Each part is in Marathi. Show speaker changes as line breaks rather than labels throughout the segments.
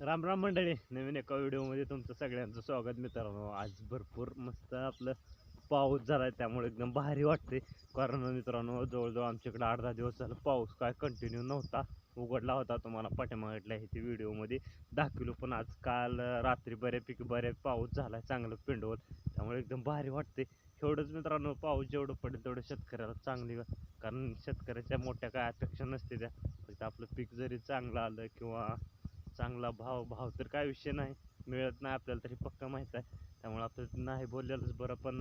राम राम मंडळी नवीन एका व्हिडिओमध्ये तुमचं सगळ्यांचं स्वागत मित्रांनो. आज भरपूर मस्त आपलं पाऊस झाला आहे त्यामुळे एकदम भारी वाटते कारण मित्रांनो जवळजवळ आमच्याकडे आठ दहा दिवस झालं पाऊस काय कंटिन्यू नव्हता उघडला होता तुम्हाला पठेमागडला आहे ते व्हिडिओमध्ये. दाखवलो पण आज काल रात्री बऱ्यापैकी बऱ्याच पाऊस झाला आहे चांगलं पिंडवत त्यामुळे एकदम भारी वाटते एवढंच मित्रांनो पाऊस जेवढं पडेल तेवढं शेतकऱ्याला चांगली कारण शेतकऱ्याच्या मोठ्या काय अपेक्षा नसते त्या. फक्त आपलं पीक जरी चांगलं आलं किंवा चांगला भाव भाव तर काय विषय नाही. मिळत नाही आपल्याला तरी पक्का माहीत आहे. त्यामुळे आपलं नाही बोललेलंच बरं पण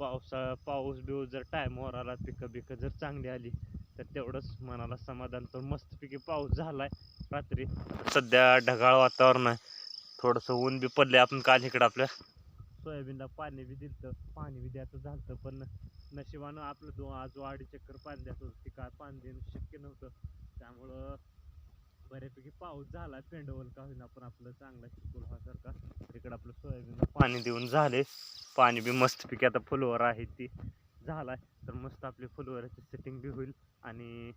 पावसाळा पाऊस बिऊस जर टाईमवर आला पिकं बिकं जर चांगली आली तर तेवढंच मनाला समाधान तर मस्तपैकी पाऊस झाला आहे रात्री. सध्या ढगाळ वातावरण आहे. थोडंसं ऊन बी पडले आपण काल इकडं आपल्या. सोयाबीनला पाणी बी दिलं पाणी बी द्यायचं झालं पण नशिबानं आपलं दो आज वाढी चक्कर पाणी द्यायचं होतं. ती काय पाणी देणं शक्य नव्हतं. त्यामुळं बऱ्यापैकी पाऊस झाला पेंडवल का होईना पण आपलं चांगला चिकोल हा सारखा. तिकडं आपलं सोयाबीनला पाणी देऊन झाले. पाणी बी मस्तपैकी आता फुलवर आहे ती. झाला तर मस्त आपली फुलवराची सेटिंग बी होईल. आणि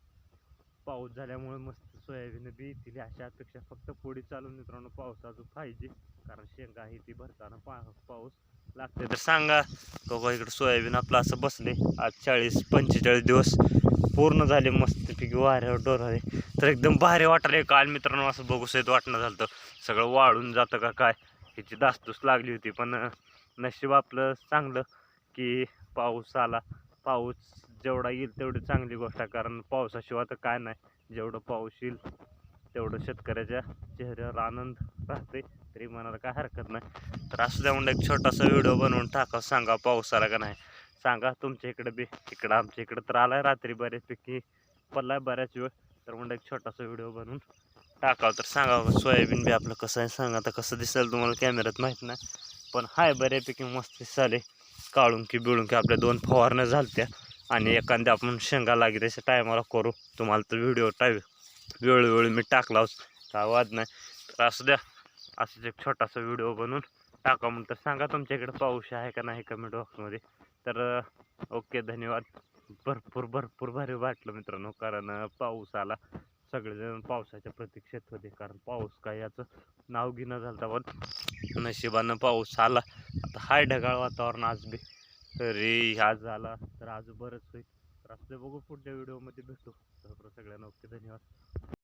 पाऊस झाल्यामुळे मस्त सोयाबीन बी येतील. अशा अपेक्षा फक्त पुढे चालून मित्रांनो पाऊस अजून पाहिजे. कारण शेंगा आहे ती भरताना पा पाऊस लागते तर सांगा बघा इकडं सोयाबीन आपलं असं बसले आज चाळीस पंचेचाळीस दिवस पूर्ण झाले मस्तपैकी वाऱ्यावर आले तर एकदम भारी वाटायला काल मित्रांनो असं बघू सहित वाटणं झालं तर सगळं वाळून जातं का काय ह्याची दास्तूस लागली होती. पण नशीब आपलं चांगलं की पाऊस आला. पाऊस जेवढा येईल तेवढी चांगली गोष्ट आहे. कारण पावसाशिवाय तर काय नाही. जेवढं पाऊस येईल तेवढं शेतकऱ्याच्या चेहऱ्यावर आनंद राहते. तरी मनाला काय हरकत नाही. तर असं द्या म्हणलं एक छोटासा व्हिडिओ बनवून टाका सांगा पाऊस आला का नाही. सांगा तुमच्या इकडे बी. इकडं आमच्या इकडं तर आलाय रात्री बऱ्याचपैकी पडलाय बऱ्याच वेळ. तर म्हणलं एक छोटासा व्हिडिओ बनवून टाकावं. तर सांगा सोयाबीन बी आपलं कसं आहे? सांगा आता कसं दिसेल तुम्हाला? कॅमेऱ्यात माहीत नाही. पण हाय बऱ्यापैकी मस्त दिसाले काळून की बिळून की आपल्या दोन फवारण्या झालत्या. आणि एखाद्या आपण शेंगा लागेल त्याच्या टायमाला करू. तुम्हाला तर व्हिडिओ टाय वेळोवेळी मी टाकलाच. काय वाद नाही. तर असं द्या. असंच एक छोटासा व्हिडिओ बनवून टाका म्हणून तर सांगा तुमच्याकडे पाऊस आहे का नाही कमेंट बॉक्समध्ये. तर ओके धन्यवाद. भरपूर भरपूर भारी वाटलं मित्रांनो कारण पाऊस आला. सगळेजण पावसाच्या प्रतीक्षेत होते कारण पाऊस काय याचं नाव घेणं झालं पण नशिबानं पाऊस आला. आता हाय ढगाळ वातावरण आज बी. तरी आज आला तर आज बरंच होईल. तर असं बघू पुढच्या व्हिडिओमध्ये भेटू. तर सगळ्यांना ओके धन्यवाद.